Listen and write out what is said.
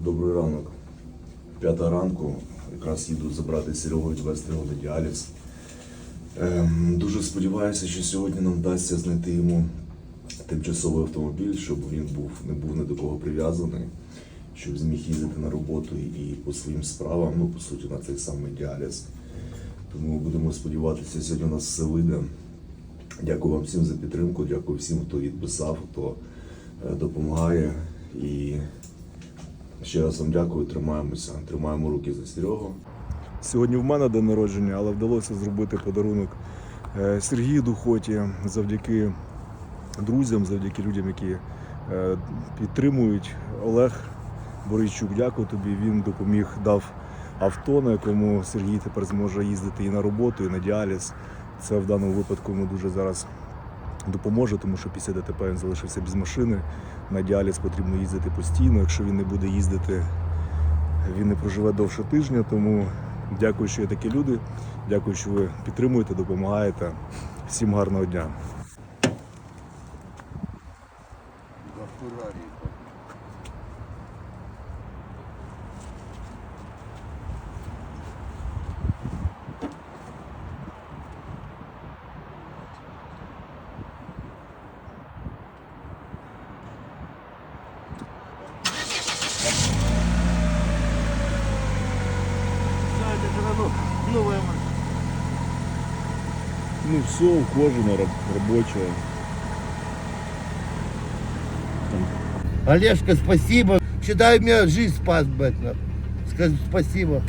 Добрий ранок. П'ята ранку. Якраз їду забрати Серегу і відвезти його на діаліз. Ем, дуже сподіваюся, що сьогодні нам вдасться знайти йому тимчасовий автомобіль, щоб він був, не був ні до кого прив'язаний, щоб зміг їздити на роботу і по своїм справам, ну, по суті, на цей самий діаліз. Тому будемо сподіватися, сьогодні у нас все вийде. Дякую вам всім за підтримку, дякую всім, хто відписав, хто е, допомагає. І ще раз вам дякую, тримаємося, тримаємо руки за Серегу. Сьогодні в мене день народження, але вдалося зробити подарунок е, Сергію Духоті завдяки друзям, завдяки людям, які е, підтримують. Олег Боричук, дякую тобі. Він допоміг, дав авто, на якому Сергій тепер зможе їздити і на роботу, і на діаліз. Це в даному випадку йому дуже зараз допоможе, тому що після ДТП він залишився без машини. На діаліз потрібно їздити постійно. Якщо він не буде їздити, він не проживе довше тижня. Тому дякую, що є такі люди. Дякую, що ви підтримуєте, допомагаєте. Всім гарного дня. Новая машина. Ну, все ухожено, робоче. Олежка, спасибо. Считай, меня жизнь спас, блядь. Скажи спасибо.